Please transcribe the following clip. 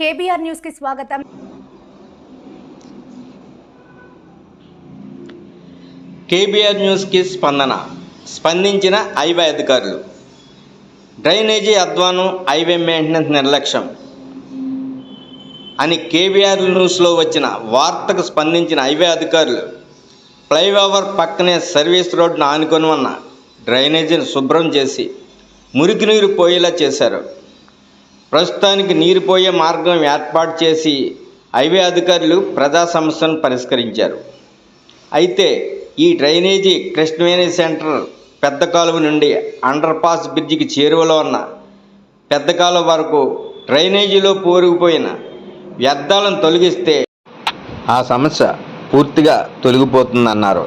KBR న్యూస్కి స్వాగతం. KBR న్యూస్కి స్పందన. స్పందించిన హైవే అధికారులు. డ్రైనేజీ అధ్వానం హైవే మెయింటెనెన్స్ నిర్లక్ష్యం. అని కేబీఆర్ న్యూస్లో వచ్చిన వార్తకు స్పందించిన హైవే అధికారులు ఫ్లైఓవర్ పక్కనే సర్వీస్ రోడ్డును ఆనుకొని ఉన్న డ్రైనేజీని శుభ్రం చేసి మురికి నీరు పోయేలా చేశారు. ప్రస్తుతానికి నీరు పోయే మార్గం ఏర్పాటు చేసి హైవే అధికారులు ప్రజా సమస్యను పరిష్కరించారు. అయితే ఈ డ్రైనేజీ కృష్ణవేణి సెంటర్ పెద్ద కాలువ నుండి అండర్ పాస్ బ్రిడ్జికి చేరువలో ఉన్న పెద్ద కాలువ వరకు డ్రైనేజీలో పూరుకుపోయిన వ్యర్థాలను తొలగిస్తే ఆ సమస్య పూర్తిగా తొలగిపోతుందన్నారు.